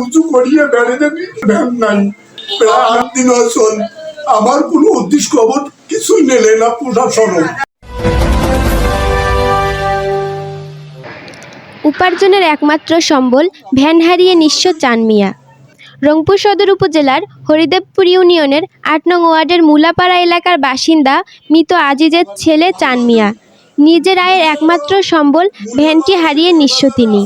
উঁচু করিয়ে বেড়ে দেখি ভ্যান নাই প্রায় আট দিন চল আমার কোনো উদ্দেশ্য খবর কিছুই নিলে না প্রশাসনও। উপার্জনের একমাত্র সম্বল ভ্যান হারিয়ে নিঃস্ব চান মিয়া। রংপুর সদর উপজেলার হরিদেবপুর ইউনিয়নের আট নং ওয়ার্ডের মুলাপাড়া এলাকার বাসিন্দা মৃত আজিজের ছেলে চান মিয়া। নিজের আয়ের একমাত্র সম্বল ভ্যানটি হারিয়ে নিঃস্ব তিনি।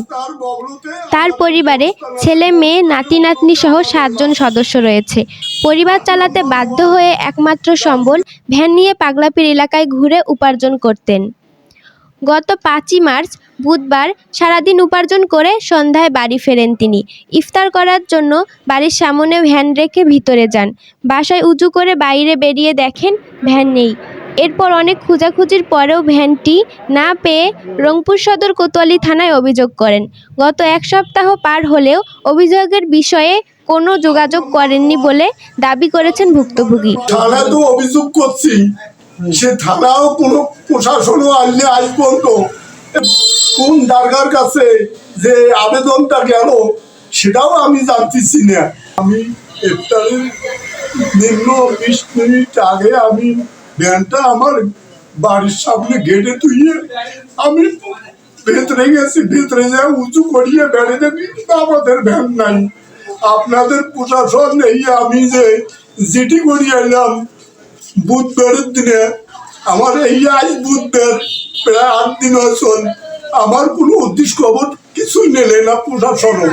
তার পরিবারে ছেলে, মেয়ে, নাতি, নাতনি সহ সাতজন সদস্য রয়েছে। পরিবার চালাতে বাধ্য হয়ে একমাত্র সম্বল ভ্যান নিয়ে পাগলাপির এলাকায় ঘুরে উপার্জন করতেন। গত পাঁচই মার্চ, বুধবার সারাদিন উপার্জন করে সন্ধ্যায় বাড়ি ফেরেন তিনি। ইফতার করার জন্য বাড়ির সামনে ভ্যান রেখে ভিতরে যান। বাসায় উঁচু করে বাইরে বেরিয়ে দেখেন ভ্যান নেই। এরপর অনেক খোঁজাখুঁজির পরেও ভ্যানটি না পেয়ে রংপুর সদর কোতোয়ালি থানায় অভিযোগ করেন। গত এক সপ্তাহ পার হলেও অভিযোগের বিষয়ে কোনো যোগাযোগ করেননি বলে দাবি করেছেন ভুক্তভোগী। থানা তো অভিযোগ করছি, সে থানাও কোনো প্রশাসনও আসলে কোন দারগার কাছে যে আবেদনটা গেল, সেটাও আমি জানতেছি না। আমি নিম্ন বিশ মিনিট আগে আমি ভ্যানটা আমার বাড়ির সামনে গেটে তুইয়ে আমি ভেতরে গেছি, ভেতরে যা উঁচু করিয়ে বেড়ে দেখি, আমাদের ভ্যান নাই। আপনাদের প্রশাসন এই আমি যে জিটি করিয়ে এলাম বুধবারের দিনে। আমার এই আজ বুধবার, প্রায় আট দিন চল আমার কোনো উদ্দেশ্য খবর কিছুই নিলে না প্রশাসনও।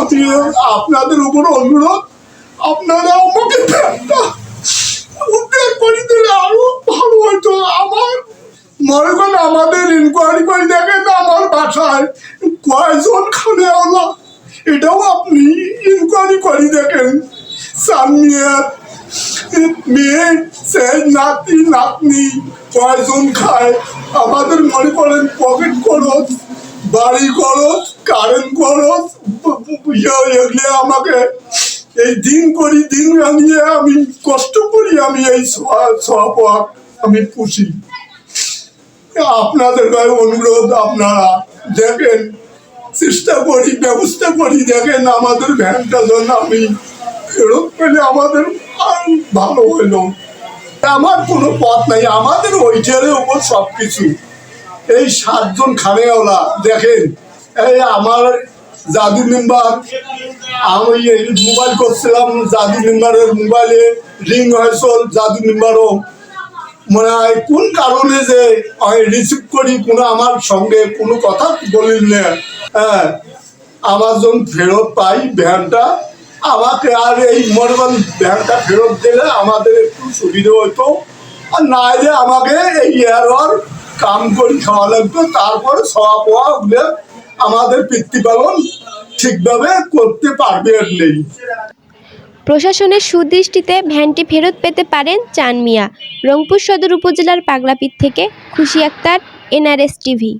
আপনি আপনাদের উপর অনুরোধ, আপনারা আমাকে উদ্ধার করে দিলে আরও ভালো হতো আমার মনে করেন আমাদের ইনকোয়ারি করে দেখেন আমার কয়জন খানে আলা এটাও আপনি ইনকোয়ারি করে দেখেন। মেয়ে নাতি, নাতনি, কয়জন খায়? আমাদের মনে করেন পকেট খরচ, বাড়ি খরচ কারেন্ট খরচ এগুলো আমাকে এই দিন করি, দিন আনিয়ে আমি, কষ্ট করি আমি এই সব আমি পুষি। আপনাদের গায়ে অনুরোধ আপনারা দেখেন, চেষ্টা করি, ব্যবস্থা করি, দেখেন আমাদের ভ্যানটা যেন আমি ফেরত পেলে আমাদের আর ভালো হইল। আমার কোনো পথ নাই, আমাদের ওইটারের উপর সব কিছু এই সাতজন খানেওয়ালা, দেখেন, এই আমার জাদু মেম্বার, আমি এই মোবাইল করছিলাম, জাদু মেম্বারের মোবাইলে রিং হয়েছিল, জাদু মেম্বারও। মনে হয় কোন কারণে যে রিসিভ করি, কোনো আমার সঙ্গে কোনো কথা বলিল না। হ্যাঁ আমার যখন ফেরত পাই ভ্যানটা। আমাকে আর এই মনে ভ্যানটা ফেরত দিলে আমাদের একটু সুবিধা হতো আর না এলে আমাকে এই এয়ারওয়ার কাম করে খাওয়া লাগতো। তারপরে খাওয়া পাওয়া ওগুলো আমাদের পিতৃপালন ঠিকভাবে করতে পারবে আর নেই। প্রশাসনের সুদৃষ্টিতে ভ্যানটি ফেরত পেতে পারেন চান মিয়া রংপুর সদর উপজেলার পাগলাপীর থেকে খুশি আক্তার, এনআরএস টিভি।